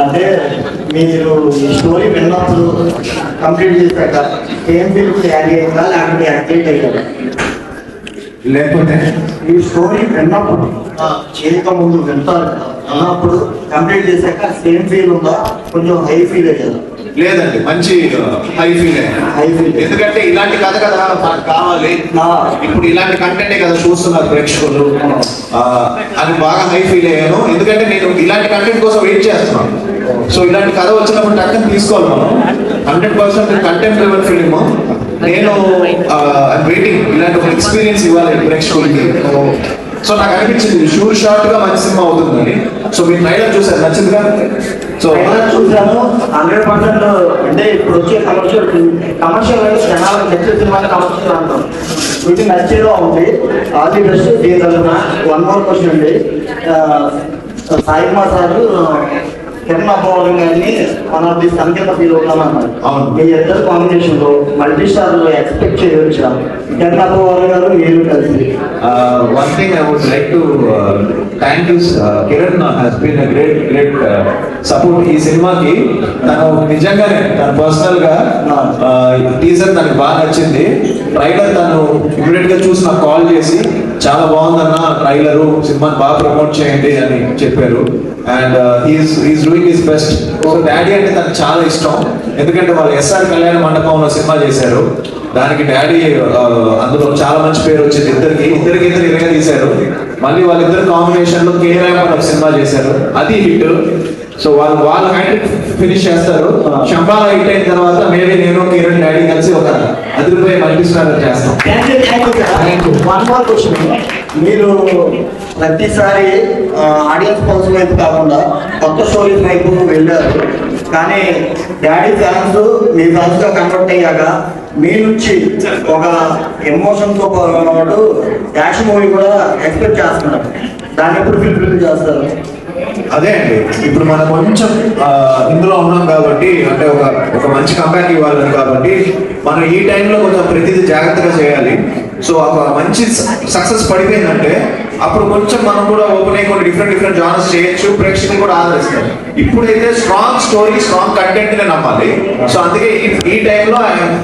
అంటే మీరు ఈ స్టోరీ విన్నప్పుడు కంప్లీట్ చేశాక ఏం ఫీల్ యాడ్ అయ్యిందా లేకపోతే యాక్టివేట్ అయ్యారా లేకపోతే? ఈ స్టోరీ విన్నప్పుడు చేయక ముందు వింటారు కదా విన్నప్పుడు కంప్లీట్ చేశాక సేమ్ ఫీల్ ఉందా? కొంచెం హై ఫీల్ అయ్యారు లేదండి మంచి హై ఫీల్ హై ఫీల్ ఎందుకంటే ఇలాంటి కథ కదా మనకు కావాలి. ఇప్పుడు ఇలాంటి కంటెంటే కదా చూస్తున్నారు ప్రేక్షకులు. అని బాగా హై ఫీల్ అయ్యాను ఎందుకంటే నేను ఇలాంటి కంటెంట్ కోసం వెయిట్ చేస్తున్నాను. సో ఇలాంటి కథ వచ్చినప్పుడు టక్కని తీసుకోవాలి మనం. Hundred percent content level film నేను వెయిటింగ్ ఇలాంటి ఒక ఎక్స్పీరియన్స్ ఇవ్వాలి ప్రేక్షకులకి. సో నాకు అనిపించింది షూర్ షార్ట్గా మంచి సినిమా అవుతుందని. సో మీరు ట్రైలర్ చూసారు నచ్చిందిగా? సో ట్రైలర్ చూసాను హండ్రెడ్ పర్సెంట్ అంటే ఇప్పుడు వచ్చే కమర్షియల్ కమర్షియల్ అయితే జనాలకు నచ్చిన సినిమా కమర్షియల్ అంటాం. ఇది నచ్చేదో ఉంది. ఆది బెస్ట్. దీని తరఫున వన్ మోర్ క్వశ్చన్ అండి. సాయి కుమార్ సార్ కిరణ్ అబ్బవరం గారిని మన ది సన్ కింద ఫీల్ అవుతామన్నారు. మీ ఇద్దరు కాంబినేషన్లో మల్టీ స్టార్ ఎక్స్పెక్ట్ చేయవచ్చా కిరణ్ అబ్బవరం గారు మీరు కలిసి. To uh, thank is uh, Kiran uh, has been a great great uh, support. ఈ సినిమాకి తను నిజంగానే తన పర్సనల్గా టీజర్ తనకి బాగా నచ్చింది. ట్రైలర్ తను ఇమీడియట్గా చూసి నాకు కాల్ చేసి చాలా బాగుందన్న ట్రైలర్ సినిమాని బాగా ప్రమోట్ చేయండి అని చెప్పారు. And he's he's doing his best so daddy అంటే తనకు చాలా ఇష్టం. ఎందుకంటే వాళ్ళు ఎస్ఆర్ కళ్యాణ మండపంలో సినిమా చేశారు. దానికి డాడీ ఆ, అందులో చాలా మంచి పేరు వచ్చింది ఇద్దరికి. ఇద్దరికి ఇద్దరు ఇరగా తీశారు. మళ్ళీ వాళ్ళిద్దరు కాంబినేషన్లో కే ర్యాంప్ అని ఒక సినిమా చేశారు. అది హిట్. సో వాళ్ళు వాళ్ళు హ్యాండ్ ఫినిష్ చేస్తారు. శంబాలా హిట్ అయిన తర్వాత మేబీ నేను కిరణ్ డాడీ కలిసి ఒక అదిరిపోయే మల్టీ స్టార్ చేస్తాం వన్ మోర్ క్వశ్చన్ మీరు ప్రతిసారి ఆడియన్స్ పల్స్ వైపు కాకుండా కొత్త స్టోరీస్ వైపు వెళ్ళారు. కానీ డాడీ ఫ్యాన్స్ మీ ఫ్యాన్స్గా కన్వర్ట్ అయ్యాక మీ నుంచి ఒక ఎమోషన్తో పాటు యాక్షన్ మూవీ కూడా ఎక్స్పెక్ట్ చేస్తున్నారు దాన్ని ఎప్పుడు ఫిల్ఫిల్ చేస్తారు? అదే అండి. ఇప్పుడు మనం కొంచెం ఇందులో ఉన్నాం కాబట్టి అంటే ఒక ఒక మంచి కంపెనీ ఇవ్వాలని కాబట్టి మనం ఈ టైంలో కొంచెం ప్రతిదీ జాగ్రత్తగా చేయాలి. సో ఒక మంచి సక్సెస్ పడిపోయిందంటే అప్పుడు కొంచెం మనం కూడా ఓపెన్ అయ్యి కొన్ని డిఫరెంట్ డిఫరెంట్ జానర్స్ చేయొచ్చు ప్రేక్షకులు కూడా ఆదరిస్తారు. ఇప్పుడైతే స్ట్రాంగ్ స్టోరీ స్ట్రాంగ్ కంటెంట్ నే నమ్మాలి. సో అందుకే ఈ- టైంలో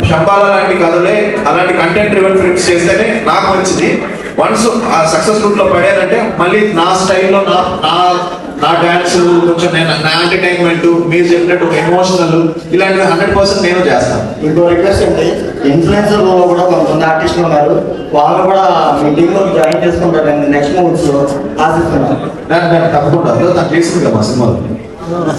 శంబాల లాంటి కథలే అలాంటి కంటెంట్ రివెన్ ఫిల్మ్స్ చేస్తేనే నాకు మంచిది. వన్స్ ఆ సక్సెస్ రూట్లో పడారంటే మళ్ళీ నా స్టైల్లో నా నా నా డాన్స్ కొంచెం నేను నా ఎంటర్టైన్మెంట్ మీరు చెప్పినట్టు ఎమోషనల్ ఇలాంటివి హండ్రెడ్ పర్సెంట్ నేను చేస్తాను. ఇంకో రిక్వెస్ట్ అండి ఇన్ఫ్లుయెన్సర్లో కూడా కొంతమంది ఆర్టిస్టులు ఉన్నారు. వాళ్ళు కూడా మీ టీమ్లో జాయిన్ చేసుకుంటారండి నెక్స్ట్ మూవీస్లో. ఆశిస్తున్నాను. దాన్ని తప్పకుండా తను చేసింది కదా మా సినిమాలో.